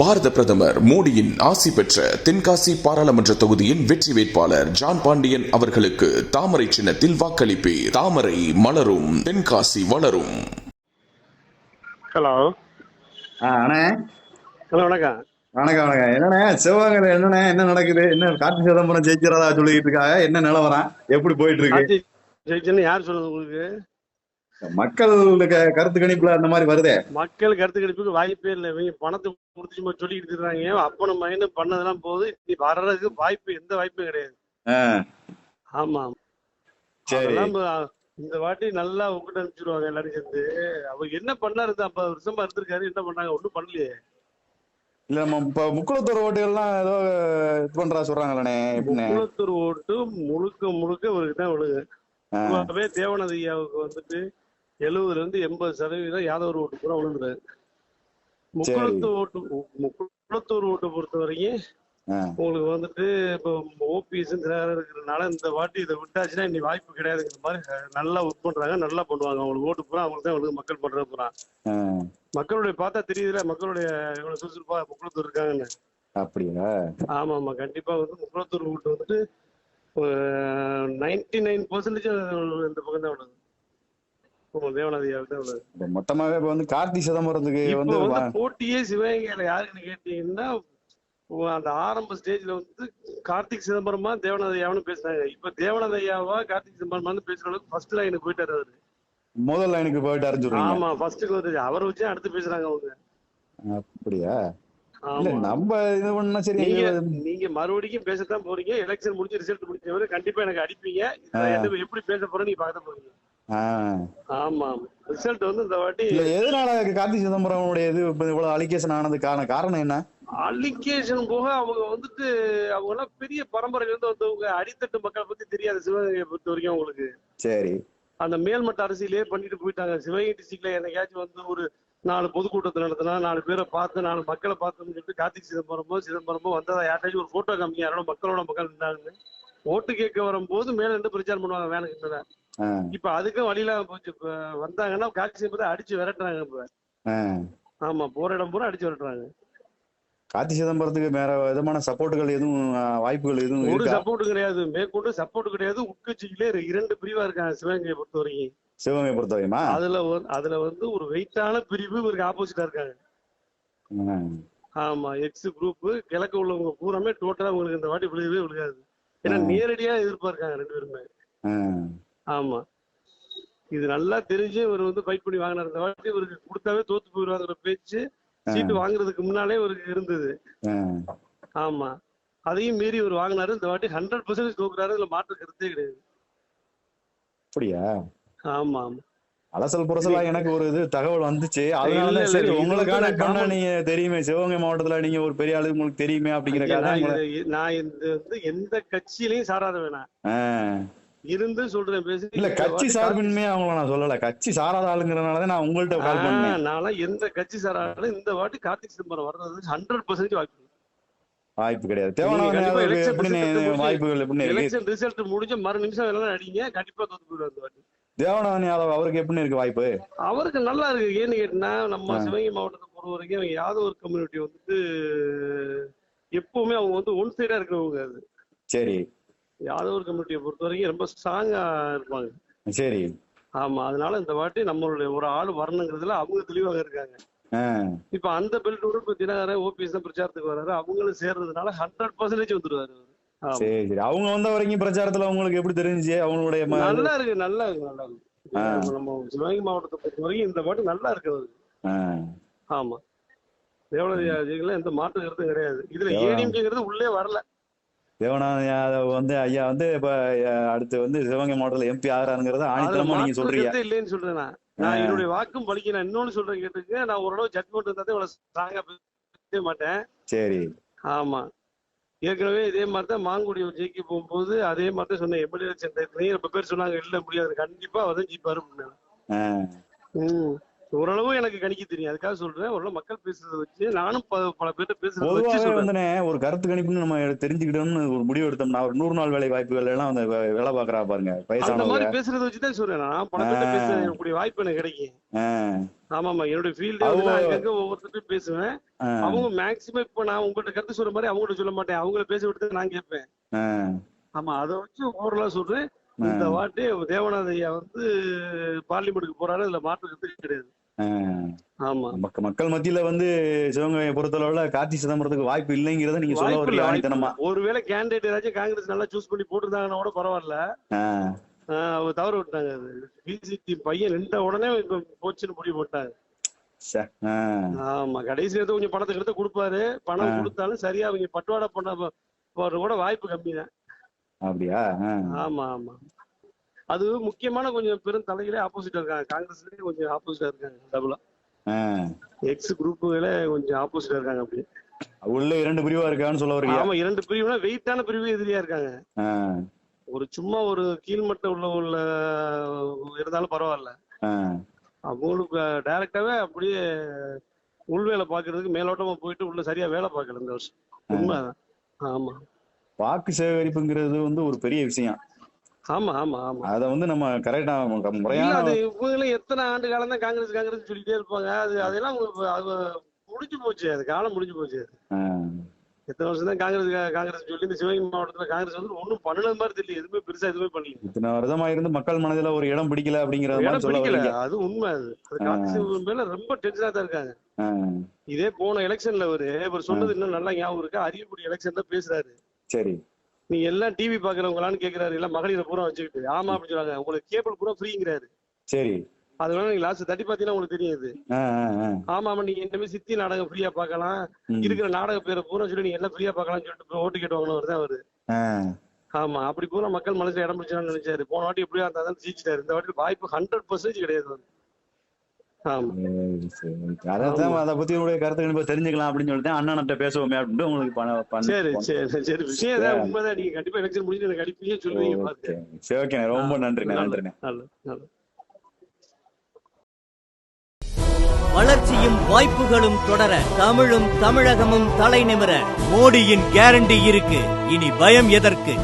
பாரத பிரதமர் மோடியின் ஆசி பெற்ற தென்காசி பாராளுமன்ற தொகுதியின் வெற்றி வேட்பாளர் ஜான் பாண்டியன் அவர்களுக்கு தாமரை சின்னத்தில் வாக்களிப்பீர். தாமரை மலரும் தென்காசி வளரும். ஹலோ அண்ணே. ஹலோ வணக்கம். வணக்கம் வணக்கம். என்னண்ணே சிவகங்கை என்னண்ணே? என்ன நடக்குது? என்ன கார்த்தி சிதம்பரம் ஜெயிக்கிறதா சொல்லிட்டு இருக்காங்க என்ன நிலவரம்? எப்படி போயிட்டு இருக்கு? ஜெயிச்சுன்னு யார் சொல்லுது உங்களுக்கு? மக்கள் கருத்து கணிப்புல அந்த மாதிரி வருதே. மக்கள் கருத்து கணிப்புக்கு வாய்ப்பே இல்லை. இவங்க பணத்தை கொடுத்து சும்மா சொல்லிக்கிட்டு இருக்காங்க அப்பன மைனு பண்ணதெல்லாம் போது நீ வர்றதுக்கு வாய்ப்பு எந்த வாய்ப்பும் கிடையாது. ஆமா சரி. இந்த வாட்டி நல்லா உங்ககிட்ட அனுப்பிச்சிருவாங்க எல்லாரும் சேர்ந்து. அவர் என்ன பண்ணாரு ஐம்பது வருஷமா இருந்திருக்காரு என்ன பண்ணாங்க? ஒண்ணும் பண்ணலையே. இல்ல நம்ம இப்ப முக்குளத்தூர் ஓட்டுகள்லாம் ஏதோ இது பண்றா சொல்றாங்களே முக்குளத்தூர் ஓட்டு முழுக்க முழுக்க இவருக்கு தான் விழுது ஐயாவுக்கு வந்துட்டு எழுபதுல இருந்து எண்பது சதவீதம் யாதவர் ஓட்டு பூரா விழுந்துறாரு முக்குளத்தூர் ஓட்டு முக்குளத்தூர் ஓட்டை பொறுத்த வரைக்கும் உங்களுக்கு வந்துட்டு இப்போ ஓபிஎஸ் இருக்கிறதுனால இந்த வாட்டி இதை விட்டாச்சுன்னா இனி வாய்ப்பு கிடையாதுங்கிற மாதிரி நல்லா ஒர்க் பண்றாங்க நல்லா பண்ணுவாங்க. அவங்களுக்கு ஓட்டு பூரா அவங்களுக்கு தான் அவங்களுக்கு மக்கள் பண்றது பூரா. ஆ, மக்களுடைய பார்த்தா தெரியுதுல மக்களுடைய எவ்வளவு சுறுசுறுப்பா முக்குளத்தூர் இருக்காங்கன்னு. அப்படியா? ஆமா ஆமா. கண்டிப்பா வந்து முக்குளத்தூர் ஓட்டு வந்துட்டு நைன்டி நைன் பர்சன்டேஜ் இந்த பக்கம் தான் விடுது உங்க தேவநாதி ஐயாவுக்கு தான் விடுது இப்ப மொத்தமாவே இப்ப வந்து கார்த்தி சிதம்பரத்துக்கு வந்து போட்டியே சிவகங்கையில யாருக்குன்னு கேட்டீங்கன்னா அந்த ஆரம்ப ஸ்டேஜ்ல வந்து கார்த்திக் சிதம்பரமா தேவநாத ஐயாவும் பேசுனாங்க. இப்ப தேவநாத ஐயாவா கார்த்திக் சிதம்பரமான்னு பேசுற அளவுக்கு ஃபர்ஸ்ட் லைனுக்கு போயிட்டாரு அவரு. முதல் லைனுக்கு போயிட்டாருன்னு சொல்றீங்க ஆமா வந்து அவரை வச்சு அடுத்து பேசுறாங்க அவங்க. அப்படியா? இல்ல நம்ம இது பண்ணா சரி நீங்க நீங்க மறுபடியும் பேசத்தான் போறீங்க. எலெக்ஷன் முடிஞ்சு ரிசல்ட் முடிஞ்சவரை கண்டிப்பா எனக்கு அடிப்பீங்க. எப்படி பேச போறேன் நீங்க பார்க்க போறீங்க. ஆ. ஆமா ரிசல்ட் வந்து இந்த வாட்டி எதனால கார்த்தி சிதம்பரம் இது இப்ப இவ்வளவு அலிகேஷன் ஆனதுக்கான காரணம் என்ன? அலிகேஷன் போக அவங்க வந்துட்டு அவங்க எல்லாம் பெரிய பரம்பரையில இருந்து வந்தவங்க அடித்தட்டு மக்களை பத்தி தெரியாது சிவகங்கையை பொறுத்த வரைக்கும் அவங்களுக்கு. சரி. அந்த மேல்மட்ட அரசியலே பண்ணிட்டு போயிட்டாங்க. சிவகங்கை டிஸ்ட்ரிக்ட்ல என்னைக்காச்சும் வந்து ஒரு நாலு பொதுக்கூட்டத்தை நடத்தினா நாலு பேரை பார்த்து நாலு மக்களை பார்த்துன்னு சொல்லிட்டு கார்த்திக் சிதம்பரமோ சிதம்பரமோ வந்ததா? யார்ட்டாச்சும் ஒரு போட்டோ காமிக்க யாரோட மக்களோட மக்கள் இருந்தாங்கன்னு ஓட்டு கேட்க வரும்போது மேல இருந்து பிரச்சாரம் பண்ணுவாங்க வேலைக்கு மேல. இப்ப அதுக்கும் வழியில போச்சு. இப்ப வந்தாங்கன்னா கார்த்திக் சிதம்பரத்தை அடிச்சு விரட்டுறாங்க இப்ப. ஆமா போற இடம் பூரா அடிச்சு விரட்டுறாங்க. கார்த்தி சிதம்பரத்துக்கு வேற விதமான சப்போர்ட்டுகள் எதுவும் வாய்ப்புகள் எதுவும் ஒரு சப்போர்ட் கிடையாது. மேற்கொண்டு சப்போர்ட் கிடையாது. உட்கட்சிகளே இரண்டு பிரிவா இருக்காங்க சிவகங்கையை பொறுத்த வரைக்கும் சிவகங்கை பொறுத்த அதுல அதுல வந்து ஒரு வெயிட்டான பிரிவு இவருக்கு ஆப்போசிட்டா இருக்காங்க. ஆமா எக்ஸ் குரூப் கிழக்கு உள்ளவங்க பூராமே டோட்டலா உங்களுக்கு இந்த வாட்டி விழுகவே விழுகாது. ஏன்னா. நேரடியா எதிர்பார்க்காங்க ரெண்டு பேருமே. ஆமா. இது நல்லா தெரிஞ்சு இவர் வந்து ஃபைட் பண்ணி வாங்கினார். இந்த வாட்டி இவருக்கு கொடுத்தாவே தோத்து போயிடுவாங்கிற பேச்சு சீட்டு வாங்குறதுக்கு முன்னாலே இவருக்கு இருந்தது. ஆமா. அதையும் மீறி இவர் வாங்கினாரு. இந்த வாட்டி ஹண்ட்ரட் பர்சன்டேஜ் தோக்குறாரு. இதுல மாற்று கருத்தே கிடையாது. அப்படியா? ஆமா ஆமா. அலசல் புரசலா எனக்கு ஒரு இது தகவல் வந்துச்சு. அதனால சரி இது உங்களை வந்து கான்டாக்ட் பண்ணா common- நீங்க தெரியுமே. சிவகங்கை மாவட்டத்துல நீங்க ஒரு பெரிய ஆளு உங்களுக்கு தெரியுமே அப்படிங்கறக்காக நான் எந்த கட்சியிலையும் சாராத வேணாம். இருந்து சொல்றேன் பேசி இல்ல கட்சி சார்பின்மே அவங்கள நான் சொல்லல. கட்சி சாராத ஆளுங்கிறனாலதான் நான் உங்கள்ட்ட கால் பண்ணேன். நான்லாம் எந்த கட்சி சாராலும் இந்த வாட்டி கார்த்திக் சிதம்பரம் வர்றது ஹண்ட்ரட் பர்சன்டேஜ் வாய்ப்பு வாய்ப்பு கிடையாது. முடிஞ்சு- வாய்ப்புகள் இருக்கு எலெக்ஷன் ரிசல்ட் முடிஞ்ச மறு நிமிஷம் எல்லாம் அடிங்க கண்டிப்பா தோத்து போயிடுவார் இந்த வாட்டி. தேவனான யாதவ் அவருக்கு எப்படி இருக்கு வாய்ப்பு? அவருக்கு நல்லா இருக்கு. ஏன்னு கேட்டீங்கன்னா நம்ம. சிவகங்கை மாவட்டத்தை பொறுத்த வரைக்கும் அவங்க யாதவ் கம்யூனிட்டி வந்துட்டு எப்பவுமே அவங்க வந்து ஒன் சைடா இருக்கிறவங்க அது. சரி. யாதவ் கம்யூனிட்டியை பொறுத்த வரைக்கும் ரொம்ப ஸ்ட்ராங்கா இருப்பாங்க. சரி. ஆமா அதனால இந்த வாட்டி நம்மளுடைய ஒரு ஆள் வரணுங்கிறதுல அவங்க தெளிவாக இருக்காங்க. இப்ப அந்த பெல்ட்டோட இப்ப தினகரன் ஓபிஎஸ் தான் பிரச்சாரத்துக்கு வர்றாரு அவங்களும் சேர்றதுனால ஹண்ட்ரட் பர்சன்டேஜ் வந்துருவாரு. சரி சரி. அவங்க வந்த வரைக்கும் பிரச்சாரத்துல உங்களுக்கு எப்படி தெரிஞ்சுச்சு? அவங்களுடைய நல்லா இருக்கு நல்லா இருக்கு நல்லா இருக்கு. நம்ம- சிவகங்கை மாவட்டத்தை பொறுத்த வரைக்கும் இந்த வாட்டி நல்லா இருக்கு. ஆமா. தேவனதியாஜிகள் எந்த மாற்று கருத்தும் கிடையாது. இதுல ஏடிஎம்கேங்கிறது உள்ளே வரல. தேவனான யாதவ் வந்து ஐயா வந்து இப்ப அடுத்து வந்து சிவகங்கை மாவட்டத்துல எம்பி ஆகிறாருங்கிறத ஆணித்தரமா நீங்க சொல்றீங்க. இல்லைன்னு சொல்றேன் நான். என்னுடைய வாக்கும் பலிக்க நான் இன்னொன்னு சொல்றேன் கேட்டுக்கு. நான் ஓரளவு ஜட்மெண்ட் இருந்தாதே இவ்வளவு ஸ்ட்ராங்கா பேச மாட்டேன். சரி. ஆமா. ஏற்கனவே இதே மாதிரி தான் மாங்குடி ஜெயிக்க போகும்போது அதே மாதிரி தான் சொன்னேன். எம்எல்ஏ எலெக்ஷன் ரொம்ப பேர் சொன்னாங்க இல்ல முடியாது. கண்டிப்பா அவர் ஜெயிப்பாரு ஓரளவு எனக்கு கணிக்க தெரியும். அதுக்காக சொல்றேன். ஓரளவு மக்கள் பேசுறத வச்சு நானும் பல பேர்ட்ட பேசுறத வச்சு பொதுவாகவே சொல்றேன். வந்துனே ஒரு கருத்து கணிப்புன்னு நம்ம தெரிஞ்சுக்கிட்டோம்னு ஒரு முடிவு எடுத்தோம்னா ஒரு நூறு நாள் வேலை வாய்ப்புகள் எல்லாம் அந்த வேலை பாக்குறா பாருங்க. அந்த மாதிரி பேசுறத வச்சு தான் சொல்றேன் நான். பல பேர்ட்ட. பேசக்கூடிய வாய்ப்பு எனக்கு கிடைக்கும். ஆமாமா என்னுடைய ஃபீல்டே வந்து அங்கங்க ஒவ்வொருத்தர்ட்டையும் பேசுவேன். அவங்க மேக்சிமம் இப்ப நான் உங்கள்ட்ட கருத்து சொல்ற மாதிரி அவங்கள்ட்ட சொல்ல மாட்டேன். அவங்கள பேச விட்டு நான் கேட்பேன். ஆமா. அதை வச்சு ஓரளா சொல்றேன். இந்த வாட்டி தேவநாத ஐயா வந்து பார்லிமெண்ட்டுக்கு போறாரு. அதுல மாற்று கருத்து கிடையாது. ஆ. ஆமா. மக்க- மக்கள் மத்தியில வந்து சிவகங்கையை பொறுத்தளவுல கார்த்தி சிதம்பரத்துக்கு வாய்ப்பு இல்லைங்கிறத நீங்க சொல்ல வாய்ப்பு ஆணித்தனமா. ஒருவேளை கேண்டிடேட் ஏதாச்சும் காங்கிரஸ் நல்லா சூஸ் பண்ணி போட்டிருந்தாங்கன்னா கூட பரவாயில்ல. அவங்க தவற விட்டாங்க அது. பிசிடி பையன் நின்ற உடனே போச்சுன்னு முடிவு போட்டாங்க ஆமா கடைசி நேரத்துல கொஞ்சம் பணத்தை எடுத்து கொடுப்பாரு. பணம். கொடுத்தாலும் சரியா அவங்க பட்டுவாடா பண்ண கூட வாய்ப்பு கம்மி தான் அப்படியா ஆமா ஆமா. அது முக்கியமான கொஞ்சம் பெரும் தலைகளே ஆப்போசிட்டா இருக்காங்க. காங்கிரஸ்லயே கொஞ்சம் ஆப்போசிட்டா இருக்காங்க. டபுளா. எக்ஸ் குரூப்புகளே கொஞ்சம் ஆப்போசிட்டா இருக்காங்க அப்படி உள்ள இரண்டு பிரிவா இருக்கான்னு சொல்ல வரீங்க ஆமா இரண்டு பிரிவுனா வெயிட்டான பிரிவு எதிரியா இருக்காங்க. ஒரு சும்மா ஒரு கீழ்மட்ட உள்ள உள்ள இருந்தாலும் பரவாயில்ல. அவங்களுக்கு டைரக்டாவே அப்படியே உள்வேலை பாக்குறதுக்கு மேலோட்டமா போயிட்டு உள்ள சரியா வேலை பார்க்கல இந்த வருஷம். உண்மைதான். ஆமா. வாக்கு சேகரிப்புங்கிறது வந்து ஒரு பெரிய விஷயம். ஆமா ஆமா ஆமா. அத வந்து நம்ம கரெக்டா முறையான அது இவங்களும் எத்தனை ஆண்டு காலம் தான் காங்கிரஸ் காங்கிரஸ் சொல்லிட்டே இருப்பாங்க. அது அதெல்லாம் அது முடிஞ்சு போச்சு அது காலம் முடிஞ்சு போச்சு எத்தனை வருஷம் தான் காங்கிரஸ் காங்கிரஸ் சொல்லி இந்த சிவகங்கை மாவட்டத்துல காங்கிரஸ் வந்து ஒண்ணும் பண்ணுனது மாதிரி தெரியல. எதுவுமே பெருசா எதுவுமே பண்ணல. இத்தனை வருஷமா இருந்து மக்கள் மனதில ஒரு இடம் பிடிக்கல அப்படிங்கறத இடம் பிடிக்கல. அது உண்மை அது. அது காங்கிரஸ் மேல ரொம்ப டென்ஷனா தான் இருக்காங்க. இதே போன எலெக்ஷன்ல ஒரு இவர் சொன்னது இன்னும் நல்லா ஞாபகம் இருக்கு? அரியக்குடி எலெக்ஷன் தான் பேசுறாரு. சரி. நீங்க எல்லாம் டிவி பாக்குறவங்களான்னு கேக்குறாரு. எல்லாம் மகளிரை பூரா வச்சுக்கிட்டு. ஆமா அப்படின்னு சொல்றாங்க. உங்களுக்கு கேபிள் பூரா ஃப்ரீங்கிறாரு சரி. அதனால நீங்க லாஸ்ட் தட்டி பாத்தீங்கன்னா உங்களுக்கு ஆ. ஆமா ஆமா. நீங்க இந்த மாதிரி சித்தி நாடகம் ஃப்ரீயா பார்க்கலாம். ம். இருக்கிற நாடக பேரை பூரா சொல்லி நீங்க எல்லாம் ஃப்ரீயா பார்க்கலாம்னு சொல்லிட்டு ஓட்டு கேட்டு வாங்கினவர் தான் அவரு. ஆமா. அப்படி பூரா மக்கள் மனசுல இடம் பிடிச்சான்னு நினைச்சாரு. போன வாட்டி எப்படியா இருந்தா தான் ஜெயிச்சிட்டாரு. இந்த வாட்டி வாய்ப்பு ஹண்ட்ரட் பர்சன்டேஜ் கிடையாது அவருக்கு. ஆமா சரி, சரி. அதான் அதை பத்தி உங்களுடைய கருத்து கணிப்பை தெரிஞ்சுக்கலாம் அப்படின்னு சொல்லிட்டு அண்ணன்கிட்ட பேசுவோமே அப்படின்ட்டு உங்களுக்கு பண்ண- சரி சரி சரி. விஷயம் தான் உண்மைதான். நீங்க கண்டிப்பா எலெக்ஷன் முடிஞ்சு எனக்கு அடிப்பீங்க சொல்லுவீங்க பாருங்க. ஓகே. சரி ஓகே. ரொம்ப நன்றிண்ணே நன்றிண்ணே. வளர்ச்சியும் வாய்ப்புகளும் தொடர தமிழும் தமிழகமும் தலைநிமிர மோடியின் கேரண்டி இருக்கு. இனி பயம் எதற்கு?